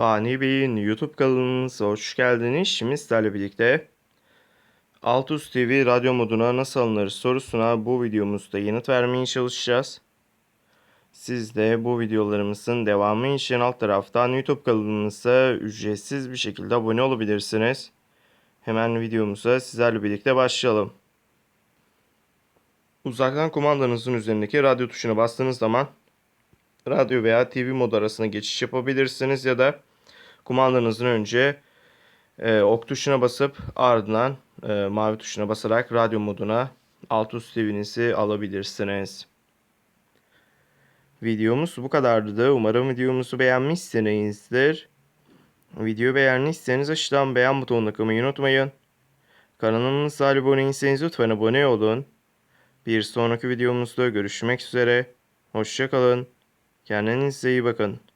Fani Bey'in YouTube kanalımıza hoş geldiniz. Şimdi sizlerle birlikte Altus TV radyo moduna nasıl alınır sorusuna bu videomuzda yanıt vermeye çalışacağız. Siz de bu videolarımızın devamı için alt taraftan YouTube kanalımıza ücretsiz bir şekilde abone olabilirsiniz. Hemen videomuza sizlerle birlikte başlayalım. Uzaktan kumandanızın üzerindeki radyo tuşuna bastığınız zaman radyo veya TV mod arasına geçiş yapabilirsiniz ya da kumandanızın önce e, ok tuşuna basıp ardından e, mavi tuşuna basarak radyo moduna alt üst TV'nizi alabilirsiniz. Videomuz bu kadardı. Umarım videomuzu beğenmişsinizdir. Videoyu beğendiyseniz aşağıdan beğen butonuna tıklamayı unutmayın. Kanalımıza abone değilseniz lütfen abone olun. Bir sonraki videomuzda görüşmek üzere. Hoşçakalın. Kendinize iyi bakın.